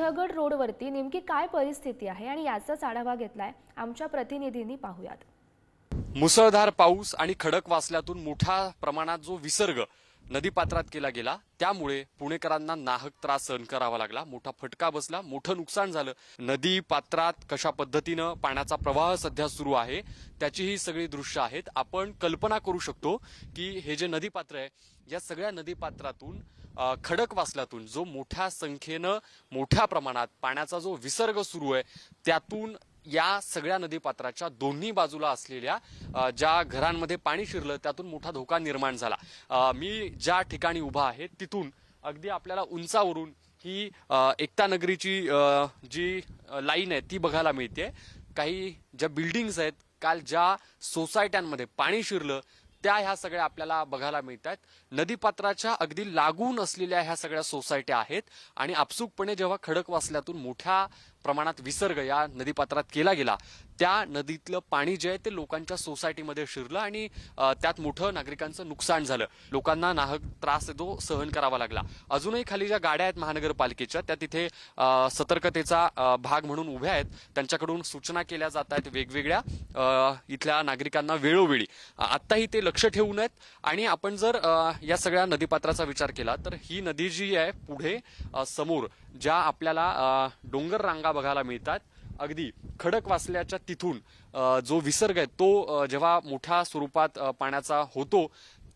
सिंहगड रोडवरती नेमकी काय परिस्थिती आहे आणि याचाच आढावा घेतलाय आमच्या प्रतिनिधींनी पाहूयात. मुसळधार पाऊस आणि खडक वासल्यातून मोठ्या प्रमाणात जो विसर्ग नदीपात्रात केला गेला त्यामुळे पुणेकरांना नाहक त्रास सहन करावा लागला. मोठा फटका बसला मोठं नुकसान झालं. नदी पात्रात कशा पद्धतीनं पाण्याचा प्रवाह सध्या सुरू आहे त्याची ही सगळी दृश्य आहेत. आपण कल्पना करू शकतो की हे जे नदीपात्र आहे या सगळ्या नदीपात्रातून खडक वासल्यातून जो मोठ्या संख्येनं मोठ्या प्रमाणात पाण्याचा जो विसर्ग सुरू आहे त्यातून या सगळ्या नदीपात्राच्या दोन्ही बाजूला असलेल्या ज्या घरांमध्ये पाणी शिरलं त्यातून मोठा धोका निर्माण झाला. मी ज्या ठिकाणी उभा आहे तिथून अगदी आपल्याला उंचावरून ही एकता नगरीची जी लाईन आहे ती बघायला मिळते. काही ज्या बिल्डिंग्स आहेत काल ज्या सोसायट्यांमध्ये पाणी शिरलं त्या ह्या सगळ्या आपल्याला बघायला मिळतात नदीपात्राच्या अगदी लागून असलेल्या ह्या सगळ्या सोसायट्या आहेत आणि आपसुकपणे जेव्हा खडक वासल्यातून मोठ्या प्रमाणात विसर्ग या नदीपात्रात केला गेला त्या नदीतलं पाणी जे आहे ते लोकांच्या सोसायटीमध्ये शिरलं आणि त्यात मोठं नागरिकांचं नुकसान झालं. लोकांना नाहक त्रास तो सहन करावा लागला. अजूनही खाली ज्या गाड्या आहेत महानगरपालिकेच्या त्या तिथे सतर्कतेचा भाग म्हणून उभ्या आहेत. त्यांच्याकडून सूचना केल्या जात आहेत वेगवेगळ्या इथल्या नागरिकांना वेळोवेळी. आत्ताही ते लक्ष ठेवू नयेत. आणि आपण जर या सगळ्या नदीपात्राचा विचार केला तर ही नदी जी आहे पुढे समोर ज्या आपल्याला डोंगर रांगा बघायला मिळतात अगदी खडक वाचल्याच्या तिथून जो विसर्ग आहे तो जेव्हा मोठ्या स्वरूपात पाण्याचा होतो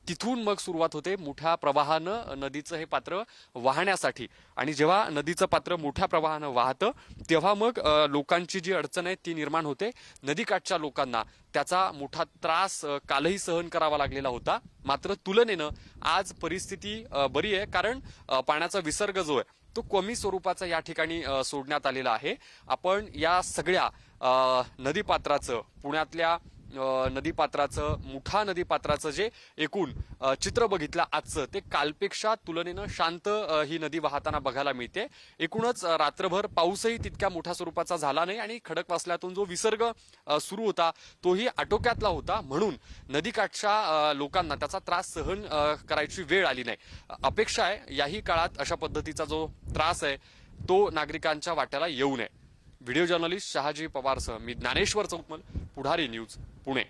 तिथून मग सुरुवात होते मोठ्या प्रवाहानं नदीचं हे पात्र वाहण्यासाठी. आणि जेव्हा नदीचं पात्र मोठ्या प्रवाहानं वाहतं तेव्हा मग लोकांची जी अडचण आहे ती निर्माण होते. नदीकाठच्या लोकांना त्याचा मोठा त्रास कालही सहन करावा लागलेला होता. मात्र तुलनेनं आज परिस्थिती बरी आहे. कारण पाण्याचा विसर्ग जो आहे तो कमी स्वरूपाचा या ठिकाणी सोडण्यात आलेला आहे. आपण या सगळ्या नदीपात्राचं पुण्यातल्या नदीपात्राचं मुठा नदीपात्राचं जे एकूण चित्र बघितलं आजचं ते कालपेक्षा तुलनेनं शांत ही नदी वाहताना बघायला मिळते. एकूणच रात्रभर पाऊसही तितक्या मोठ्या स्वरूपाचा झाला नाही आणि खडक वासल्यातून जो विसर्ग सुरू होता तोही आटोक्यातला होता. म्हणून नदीकाठच्या लोकांना त्याचा त्रास सहन करायची वेळ आली नाही. अपेक्षा आहे याही काळात अशा पद्धतीचा जो त्रास आहे तो नागरिकांच्या वाट्याला येऊ नये. व्हिडिओ जर्नलिस्ट शहाजी पवारसह मी ज्ञानेश्वर चौकमल पुढारी न्यूज पुणे.